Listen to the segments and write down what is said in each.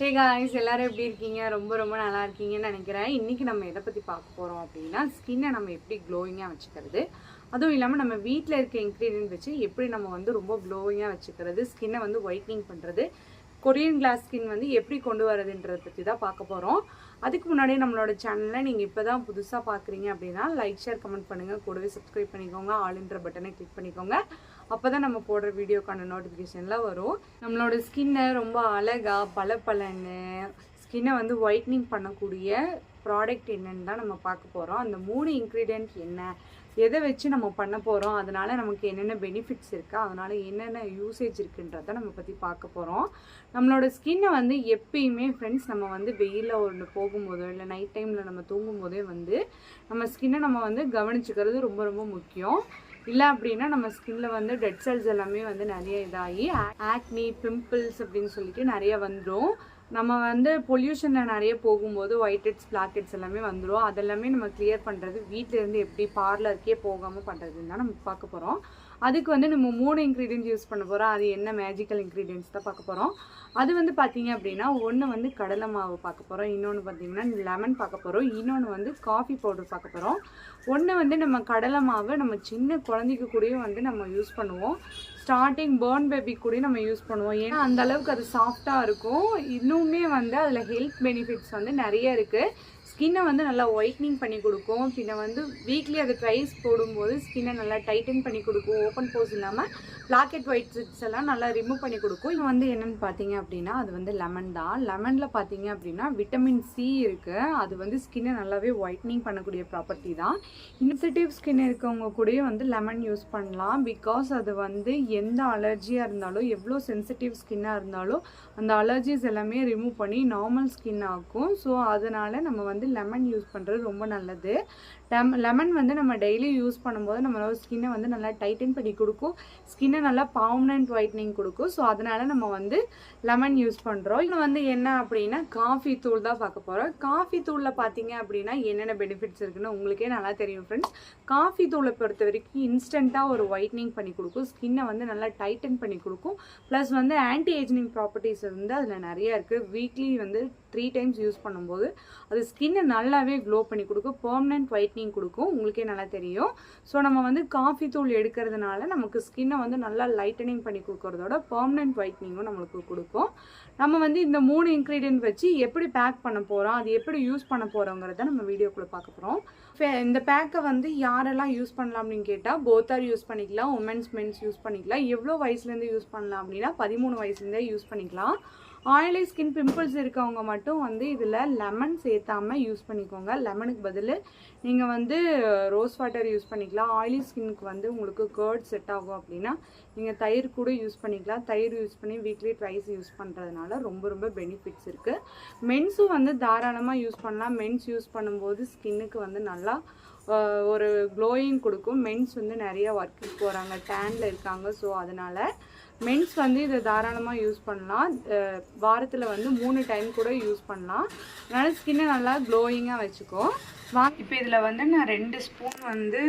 Hey guys எல்லோரும் எப்படி இருக்கீங்க? ரொம்ப ரொம்ப நல்லா இருக்கீங்கன்னு நினைக்கிறேன். இன்றைக்கி நம்ம எதை பற்றி பார்க்க போகிறோம் அப்படின்னா ஸ்கின்னை நம்ம எப்படி க்ளோயிங்காக வச்சுக்கிறது? அதுவும் இல்லாமல் நம்ம வீட்டில் இருக்க இன்க்ரீடியன்ட் வச்சு எப்படி நம்ம வந்து ரொம்ப க்ளோயிங்காக வச்சுக்கிறது? ஸ்கின்னை வந்து ஒயிட்னிங் பண்ணுறது கொரியன் கிளாஸ் ஸ்கின் வந்து எப்படி கொண்டு வரதுன்றதை பற்றி தான் பார்க்க போகிறோம் அதுக்கு முன்னாடி நம்மளோட சேனலில் நீங்கள் இப்போ தான் புதுசாக பார்க்குறீங்க அப்படின்னா லைக் ஷேர் கமெண்ட் பண்ணுங்கள் கூடவே சப்ஸ்கிரைப் பண்ணிக்கோங்க. ஆளுன்ற பட்டனை கிளிக் பண்ணிக்கோங்க. அப்போ தான் நம்ம போடுற வீடியோக்கான நோட்டிஃபிகேஷன்லாம் வரும். நம்மளோட ஸ்கின்னை ரொம்ப அழகாக பளபளன்னு ஸ்கின்னை வந்து ஒயிட்னிங் பண்ணக்கூடிய ப்ராடக்ட் என்னன்னு தான் நம்ம பார்க்க போகிறோம் அந்த மூணு இன்க்ரீடியன்ட் என்ன எதை வச்சு நம்ம பண்ண போகிறோம் அதனால் நமக்கு என்னென்ன பெனிஃபிட்ஸ் இருக்கா அதனால் என்னென்ன யூசேஜ் இருக்குன்றதை நம்ம பற்றி பார்க்க போகிறோம் நம்மளோட ஸ்கின்னை வந்து எப்பயுமே ஃப்ரெண்ட்ஸ் நம்ம வந்து வெயிலில் ஒன்று போகும்போதோ இல்லை நைட் டைமில் நம்ம தூங்கும்போதே வந்து நம்ம ஸ்கின்னை நம்ம வந்து கவனிச்சுக்கிறது ரொம்ப ரொம்ப முக்கியம். இல்லை அப்படின்னா நம்ம ஸ்கின்ல வந்து டெட் செல்ஸ் எல்லாமே வந்து நிறைய இதாகி ஆக்னி பிம்பிள்ஸ் அப்படின்னு சொல்லிட்டு நிறைய வந்துடும் நம்ம வந்து பொல்யூஷனில் நிறைய போகும்போது ஒயிட் ஹெட்ஸ் பிளாக் ஹெட்ஸ் எல்லாமே வந்துடும் அதெல்லாமே நம்ம கிளியர் பண்ணுறது வீட்டிலேருந்து எப்படி பார்லருக்கே போகாமல் பண்ணுறதுன்னு தான் நம்ம பார்க்க போகிறோம் அதுக்கு வந்து நம்ம மூணு இன்க்ரீடியன்ஸ் யூஸ் பண்ண போகிறோம் அது என்ன மேஜிக்கல் இன்க்ரீடியன்ஸ் தான் பார்க்க போகிறோம் அது வந்து பார்த்தீங்க அப்படின்னா ஒன்று வந்து கடலை மாவு பார்க்க போகிறோம் இன்னொன்று பார்த்தீங்கன்னா லெமன் பார்க்க போகிறோம் இன்னொன்று வந்து காஃபி பவுடர் பார்க்க போகிறோம் ஒன்று வந்து நம்ம கடலை மாவு நம்ம சின்ன குழந்தைக்கு கூடயும் வந்து நம்ம யூஸ் பண்ணுவோம். ஸ்டார்டிங் பேர்ன் பேபி கூட நம்ம யூஸ் பண்ணுவோம். ஏன்னா அந்த அளவுக்கு அது சாஃப்டாக இருக்கும். இன்னுமே வந்து அதில் ஹெல்த் பெனிஃபிட்ஸ் வந்து நிறைய இருக்குது ஸ்கின்னை வந்து நல்லா ஒயிட்னிங் பண்ணி கொடுக்கும். பின்ன வந்து வீக்லி அது ட்ரைஸ் போடும்போது ஸ்கின்னை நல்லா டைட்டன் பண்ணி கொடுக்கும். ஓப்பன் போஸ் இல்லாமல் பிளாக்கெட் ஒயிட் சிட்ஸ் எல்லாம் நல்லா ரிமூவ் பண்ணி கொடுக்கும். இது வந்து என்னென்னு பார்த்தீங்க அப்படின்னா அது வந்து லெமன் தான். லெமனில் பார்த்தீங்க அப்படின்னா விட்டமின் சி இருக்குது அது வந்து ஸ்கின்னை நல்லாவே ஒயிட்னிங் பண்ணக்கூடிய ப்ராப்பர்ட்டி தான். இன்சென்டிவ் ஸ்கின் இருக்கவங்க கூடயும் வந்து லெமன் யூஸ் பண்ணலாம். பிகாஸ் அது வந்து எந்த அலர்ஜியாக இருந்தாலும் எவ்வளோ சென்சிட்டிவ் ஸ்கின்னாக இருந்தாலும் அந்த அலர்ஜிஸ் எல்லாமே ரிமூவ் பண்ணி நார்மல் ஸ்கின் ஆக்கும். ஸோ அதனால் நம்ம வந்து லெமன் யூஸ் பண்ணுறது ரொம்ப நல்லது. லெம் லெமன் வந்து நம்ம டெய்லி யூஸ் பண்ணும்போது நம்மளோட ஸ்கின்னை வந்து நல்லா டைட்டன் பண்ணி கொடுக்கும். ஸ்கின்னை நல்லா பர்மனன்ட் ஒயிட்னிங் கொடுக்கும். ஸோ அதனால் நம்ம வந்து லெமன் யூஸ் பண்ணுறோம் இது வந்து என்ன அப்படின்னா காஃபி தூள் தான் பார்க்க போகிறோம் காஃபி தூளில் பார்த்தீங்க அப்படின்னா என்னென்ன பெனிஃபிட்ஸ் இருக்குன்னு உங்களுக்கே நல்லா தெரியும் ஃப்ரெண்ட்ஸ் காஃபி தூளை பொறுத்த வரைக்கும் இன்ஸ்டண்ட்டாக ஒரு ஒயிட்னிங் பண்ணி கொடுக்கும். ஸ்கின்னை வந்து நல்லா டைட்டன் பண்ணி கொடுக்கும். ப்ளஸ் வந்து ஆன்டி ஏஜினிங் ப்ராப்பர்ட்டிஸ் வந்து அதில் நிறைய இருக்குது வீக்லி வந்து த்ரீ டைம்ஸ் யூஸ் பண்ணும்போது அது ஸ்கின் ஸ்கின்னை நல்லாவே க்ளோ பண்ணி கொடுக்கும். பெர்மனன்ட் ஒயிட்னிங் கொடுக்கும். உங்களுக்கே நல்லா தெரியும். ஸோ நம்ம வந்து காஃபி தூள் எடுக்கிறதுனால நமக்கு ஸ்கின்னை வந்து நல்லா லைட்டனிங் பண்ணி கொடுக்கறதோட பெர்மனன்ட் ஒயிட்னிங்கும் நம்மளுக்கு கொடுக்கும். நம்ம வந்து இந்த மூணு இன்க்ரீடியன்ட் வச்சு எப்படி பேக் பண்ண போகிறோம் அது எப்படி யூஸ் பண்ண போகிறோங்கிறத நம்ம வீடியோக்குள்ளே பார்க்க போகிறோம் இந்த பேக்கை வந்து யாரெல்லாம் யூஸ் பண்ணலாம் அப்படின்னு கேட்டால் போத்தார் யூஸ் பண்ணிக்கலாம் உமன்ஸ் மென்ஸ் யூஸ் பண்ணிக்கலாம். எவ்வளோ வயசுலேருந்து யூஸ் பண்ணலாம் அப்படின்னா பதிமூணு வயசுலேருந்தே யூஸ் பண்ணிக்கலாம். ஆயிலி ஸ்கின் பிம்பிள்ஸ் இருக்கவங்க மட்டும் வந்து இதில் லெமன் சேர்த்தாம யூஸ் பண்ணிக்கோங்க. லெமனுக்கு பதில் நீங்கள் வந்து ரோஸ் வாட்டர் யூஸ் பண்ணிக்கலாம். ஆயிலி ஸ்கின்க்கு வந்து உங்களுக்கு கேர்ட் செட் ஆகும் அப்படின்னா நீங்கள் தயிர் கூட யூஸ் பண்ணிக்கலாம். தயிர் யூஸ் பண்ணி வீக்லி ட்வைஸ் யூஸ் பண்ணுறதுனால ரொம்ப ரொம்ப பெனிஃபிட்ஸ் இருக்குது மென்ஸும் வந்து தாராளமாக யூஸ் பண்ணலாம். மென்ஸ் யூஸ் பண்ணும்போது ஸ்கின்னுக்கு வந்து நல்லா ஒரு க்ளோயிங் கொடுக்கும். மென்ஸ் வந்து நிறைய ஒர்க்குக்கு போகிறாங்க டேனில் இருக்காங்க. ஸோ அதனால் மென்ஸ் வந்து இதை தாராளமாக யூஸ் பண்ணலாம். வாரத்தில் வந்து மூணு டைம் கூட யூஸ் பண்ணலாம். அதனால் ஸ்கின்னை நல்லா க்ளோயிங்காக வச்சுக்கோ. வா இப்போ இதில் வந்து நான் ரெண்டு ஸ்பூன் வந்து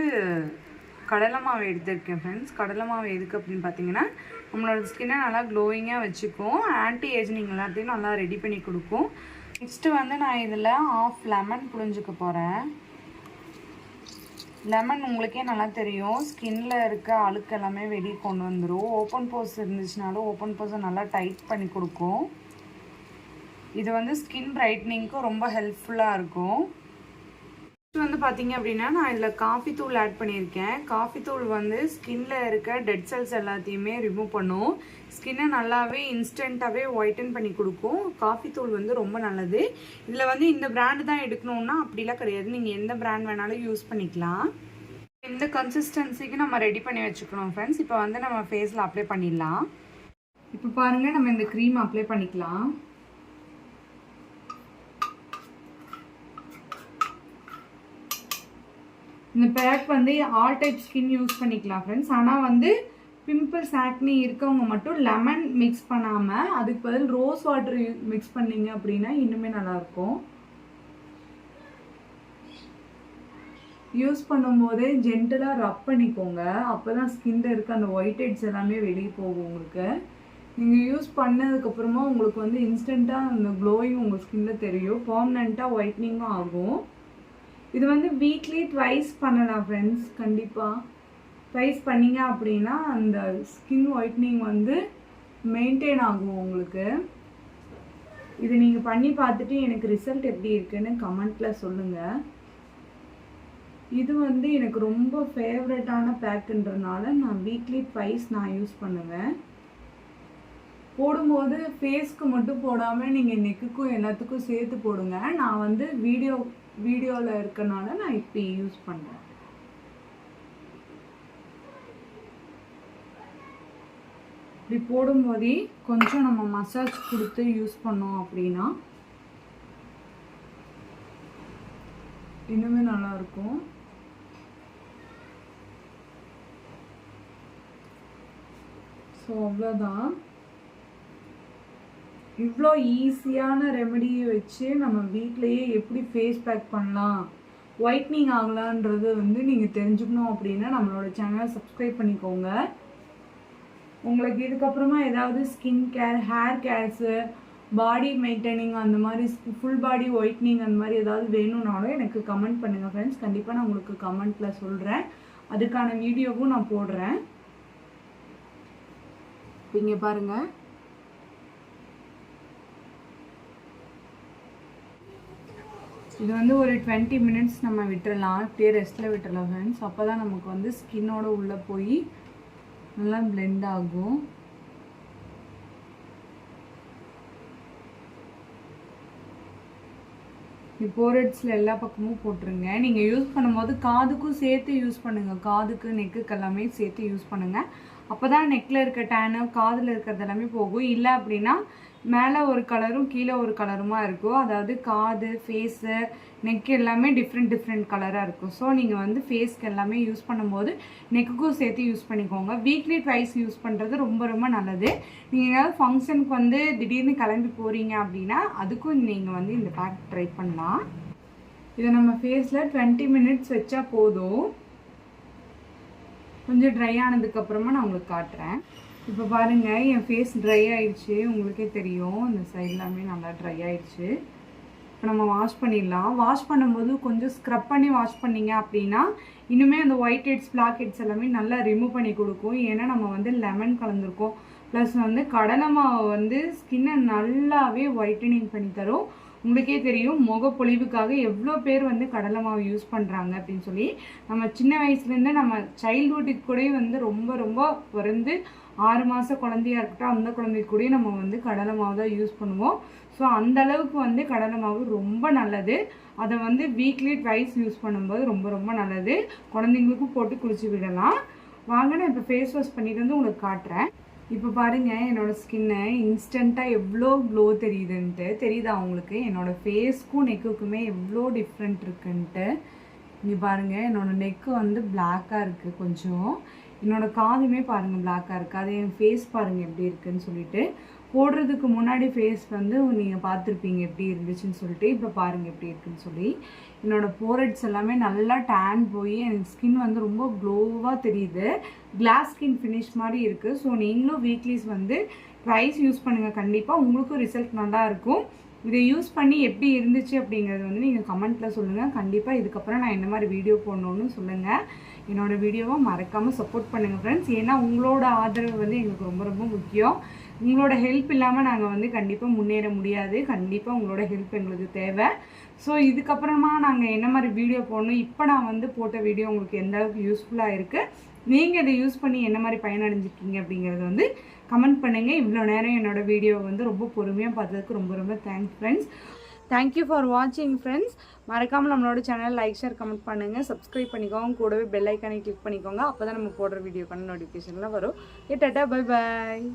கடலை மாவு எடுத்திருக்கேன் ஃப்ரெண்ட்ஸ் கடலை மாவு எதுக்கு அப்படின்னு பார்த்தீங்கன்னா நம்மளோட ஸ்கின்னை நல்லா க்ளோயிங்காக வச்சுக்கும் ஆன்டி ஏஜினிங் எல்லாத்தையும் நல்லா ரெடி பண்ணி கொடுக்கும். நெக்ஸ்ட்டு வந்து நான் இதில் ஆஃப் லெமன் புழிஞ்சிக்க போகிறேன் லெமன் உங்களுக்கே நல்லா தெரியும். ஸ்கின்ல இருக்க அழுக்கு எல்லாமே வெளியே கொண்டு வந்துடும் ஓப்பன் போஸ் இருந்துச்சுனாலும் ஓப்பன் போஸை நல்லா டைட் பண்ணி கொடுக்கும். இது வந்து ஸ்கின் பிரைட்னிங்க்கு ரொம்ப ஹெல்ப்ஃபுல்லாக இருக்கும். வந்து பார்த்தீங்க அப்படின்னா நான் இதில் காஃபி தூள் ஆட் பண்ணியிருக்கேன். காஃபி தூள் வந்து ஸ்கின்ல இருக்க டெட் செல்ஸ் எல்லாத்தையுமே ரிமூவ் பண்ணும். ஸ்கின்னை நல்லாவே இன்ஸ்டண்ட்டாகவே ஒயிட்டன் பண்ணி கொடுக்கும். காஃபி தூள் வந்து ரொம்ப நல்லது. இதில் வந்து இந்த பிராண்டு தான் எடுக்கணும்னா அப்படிலாம் கிடையாது. நீங்கள் எந்த பிராண்ட் வேணாலும் யூஸ் பண்ணிக்கலாம். இந்த கன்சிஸ்டன்சிக்கு நம்ம ரெடி பண்ணி வச்சுக்கணும் ஃப்ரெண்ட்ஸ் இப்போ வந்து நம்ம ஃபேஸில் அப்ளை பண்ணிடலாம். இப்போ பாருங்கள் நம்ம இந்த க்ரீம் அப்ளை பண்ணிக்கலாம். இந்த பேக் வந்து ஆல் டைப் ஸ்கின் யூஸ் பண்ணிக்கலாம் ஃப்ரெண்ட்ஸ் ஆனால் வந்து பிம்பிள்ஸ் ஆக்னி இருக்கவங்க மட்டும் லெமன் மிக்ஸ் பண்ணாமல் அதுக்கு பதில் ரோஸ் வாட்டர் மிக்ஸ் பண்ணீங்க அப்படின்னா இன்னுமே நல்லாயிருக்கும். யூஸ் பண்ணும்போதே ஜென்டலாக ரப் பண்ணிக்கோங்க. அப்போ தான் ஸ்கின்ல இருக்க அந்த ஒயிட் ஹெட்ஸ் எல்லாமே வெளியே போகும் உங்களுக்கு. நீங்கள் யூஸ் பண்ணதுக்கப்புறமா உங்களுக்கு வந்து இன்ஸ்டண்ட்டாக அந்த க்ளோயிங் உங்கள் ஸ்கின்ல தெரியும். பர்மனெண்ட்டாக ஒயிட்னிங்கும் ஆகும். இது வந்து வீக்லி ட்வைஸ் பண்ணலாம் ஃப்ரெண்ட்ஸ் கண்டிப்பாக ட்வைஸ் பண்ணிங்க அப்படின்னா அந்த ஸ்கின் ஒயிட்னிங் வந்து மெயின்டைன் ஆகும் உங்களுக்கு. இது நீங்கள் பண்ணி பார்த்துட்டு எனக்கு ரிசல்ட் எப்படி இருக்குன்னு கமெண்ட்டில் சொல்லுங்கள் இது வந்து எனக்கு ரொம்ப ஃபேவரட்டான பேக்குன்றனால நான் வீக்லி ட்வைஸ் நான் யூஸ் பண்ணுவேன். போடும்போது ஃபேஸ்க்கு மட்டும் போடாமல் நீங்கள் நெக்குக்கும் எல்லாத்துக்கும் சேர்த்து போடுங்க. நான் வந்து வீடியோ வீடியோவில் இருக்கனால நான் இப்படி யூஸ் பண்ணுறேன் இப்படி போடும்போதே கொஞ்சம் நம்ம மசாஜ் கொடுத்து யூஸ் பண்ணோம் அப்படின்னா இன்னுமே நல்லாயிருக்கும் ஸோ அவ்வளோதான் இவ்வளோ ஈஸியான ரெமெடியை வச்சு நம்ம வீட்டிலையே எப்படி ஃபேஸ் பேக் பண்ணலாம்? ஒயிட்னிங் ஆகலான்றது வந்து நீங்கள் தெரிஞ்சுக்கணும் அப்படின்னா நம்மளோட சேனலை சப்ஸ்கிரைப் பண்ணிக்கோங்க. உங்களுக்கு இதுக்கப்புறமா ஏதாவது skin care hair cares body maintaining அந்த மாதிரி ஃபுல் பாடி ஒயிட்னிங் அந்த மாதிரி ஏதாவது வேணும்னாலும் எனக்கு கமெண்ட் பண்ணுங்கள் ஃப்ரெண்ட்ஸ் கண்டிப்பாக நான் உங்களுக்கு கமெண்ட்டில் சொல்கிறேன் அதுக்கான வீடியோவும் நான் போடுறேன். இங்கே பாருங்கள் இது வந்து ஒரு டுவெண்ட்டி மினிட்ஸ் நம்ம விட்டுறலாம் இப்படியே ரெஸ்ட்டில் விட்டுறலாம் ஃப்ரெண்ட்ஸ் அப்போ தான் நமக்கு வந்து ஸ்கின்னோட உள்ளே போய் நல்லா பிளெண்ட் ஆகும். போரட்ஸில் எல்லா பக்கமும் போட்டுருங்க. நீங்கள் யூஸ் பண்ணும்போது காதுக்கும் சேர்த்து யூஸ் பண்ணுங்கள் காதுக்கு நெக்குக்கு எல்லாமே சேர்த்து யூஸ் பண்ணுங்கள் அப்போ தான் நெக்கில் இருக்க டேனு காதில் இருக்கிறது எல்லாமே போகும். இல்லை அப்படின்னா மேலே ஒரு கலரும் கீழே ஒரு கலருமா இருக்கும். அதாவது காது ஃபேஸு நெக் எல்லாமே டிஃப்ரெண்ட் டிஃப்ரெண்ட் கலராக இருக்கும். ஸோ நீங்கள் வந்து ஃபேஸ்க்கு எல்லாமே யூஸ் பண்ணும்போது நெக்குக்கும் சேர்த்து யூஸ் பண்ணிக்கோங்க. வீக்லி ட்வைஸ் யூஸ் பண்ணுறது ரொம்ப ரொம்ப நல்லது. நீங்கள் ஏதாவது ஃபங்க்ஷனுக்கு வந்து திடீர்னு கிளம்பி போகிறீங்க அப்படின்னா அதுக்கும் நீங்கள் வந்து இந்த பேக் ட்ரை பண்ணலாம். இதை நம்ம ஃபேஸில் டுவெண்ட்டி மினிட்ஸ் வச்சா போதும். கொஞ்சம் ட்ரை ஆனதுக்கப்புறமா நான் உங்களுக்கு காட்டுறேன். இப்போ பாருங்கள் என் ஃபேஸ் ட்ரை ஆயிடுச்சு. உங்களுக்கே தெரியும் இந்த சைட் எல்லாமே நல்லா ட்ரை ஆயிடுச்சு. இப்போ நம்ம வாஷ் பண்ணிடலாம். வாஷ் பண்ணும்போது கொஞ்சம் ஸ்க்ரப் பண்ணி வாஷ் பண்ணிங்க அப்படின்னா இன்னுமே அந்த ஒயிட் ஹெட்ஸ் பிளாக் ஹெட்ஸ் எல்லாமே நல்லா ரிமூவ் பண்ணி கொடுக்கும். ஏன்னா நம்ம வந்து லெமன் கலந்துருக்கோம். ப்ளஸ் வந்து கடலை மாவு வந்து ஸ்கின்னை நல்லாவே ஒயிட்டனிங் பண்ணி தரும். உங்களுக்கே தெரியும் முகப்பொழிவுக்காக எவ்வளோ பேர் வந்து கடலை மாவு யூஸ் பண்ணுறாங்க அப்படின்னு சொல்லி. நம்ம சின்ன வயசுலேருந்து நம்ம சைல்ட்ஹுட்டுக்கு கூட வந்து ரொம்ப ரொம்ப பிறந்து ஆறு மாத குழந்தையா இருக்கட்டும் அந்த குழந்தைக்கு கூட நம்ம வந்து கடலை மாவு தான் யூஸ் பண்ணுவோம். ஸோ அந்த அளவுக்கு வந்து கடலை மாவு ரொம்ப நல்லது. அதை வந்து வீக்லி ட்வைஸ் யூஸ் பண்ணும்போது ரொம்ப ரொம்ப நல்லது. குழந்தைங்களுக்கும் போட்டு குளிச்சு விடலாம். வாங்க நான் இப்போ ஃபேஸ் வாஷ் பண்ணிட்டு வந்து உங்களுக்கு காட்டுறேன். இப்போ பாருங்கள் என்னோடய ஸ்கின்னை இன்ஸ்டண்ட்டாக எவ்வளோ க்ளோ தெரியுதுன்ட்டு. தெரியுதா உங்களுக்கு? என்னோடய ஃபேஸ்க்கும் நெக்குக்குமே எவ்வளோ டிஃப்ரெண்ட் இருக்குன்ட்டு. இங்கே பாருங்கள் என்னோடய நெக்கு வந்து பிளாக்காக இருக்குது கொஞ்சம். என்னோடய காதுமே பாருங்கள் பிளாக்காக இருக்குது அது என் ஃபேஸ் பாருங்கள் எப்படி இருக்குன்னு சொல்லிட்டு. போடுறதுக்கு முன்னாடி ஃபேஸ் வந்து நீங்கள் பார்த்துருப்பீங்க எப்படி இருந்துச்சுன்னு சொல்லிட்டு. இப்போ பாருங்கள் எப்படி இருக்குன்னு சொல்லி. என்னோடய போரட்ஸ் எல்லாமே நல்லா டேன் போய் எனக்கு ஸ்கின் வந்து ரொம்ப க்ளோவாக தெரியுது. கிளாஸ் ஸ்கின் ஃபினிஷ் மாதிரி இருக்குது ஸோ நீங்களும் வீக்லிஸ் வந்து ப்ரைஸ் யூஸ் பண்ணுங்கள் கண்டிப்பாக உங்களுக்கும் ரிசல்ட் நல்லா இருக்கும். இதை யூஸ் பண்ணி எப்படி இருந்துச்சு அப்படிங்கிறது வந்து நீங்கள் கமெண்ட்டில் சொல்லுங்கள் கண்டிப்பாக இதுக்கப்புறம் நான் என்ன மாதிரி வீடியோ போடணுன்னு சொல்லுங்கள் என்னோடய வீடியோவை மறக்காமல் சப்போர்ட் பண்ணுங்கள் ஃப்ரெண்ட்ஸ் ஏன்னா உங்களோட ஆதரவு வந்து எங்களுக்கு ரொம்ப ரொம்ப முக்கியம். உங்களோட ஹெல்ப் இல்லாமல் நாங்கள் வந்து கண்டிப்பாக முன்னேற முடியாது. கண்டிப்பாக உங்களோட ஹெல்ப் எங்களுக்கு தேவை. ஸோ இதுக்கப்புறமா நாங்கள் என்ன மாதிரி வீடியோ போடணும்? இப்போ நான் வந்து போட்ட வீடியோ உங்களுக்கு எந்த அளவுக்கு யூஸ்ஃபுல்லாக இருக்குது நீங்கள் இதை யூஸ் பண்ணி என்ன மாதிரி பயனடைஞ்சிருக்கீங்க அப்படிங்கிறது வந்து கமெண்ட் பண்ணுங்கள் இவ்வளோ நேரம் என்னோடய வீடியோவை வந்து ரொம்ப பொறுமையாக பார்த்ததுக்கு ரொம்ப ரொம்ப thanks friends thank you for வாட்சிங் ஃப்ரெண்ட்ஸ் மறக்காமல் நம்மளோட சேனல் லைக் ஷேர் கமெண்ட் பண்ணுங்கள் சப்ஸ்கிரைப் பண்ணிக்கோங்க. கூடவே பெல் ஐக்கானை கிளிக் பண்ணிக்கோங்க. அப்போ தான் நம்ம போடுற வீடியோக்கான நோட்டிஃபிகேஷன்லாம் வரும். ஏ டாட்டா பை பாய்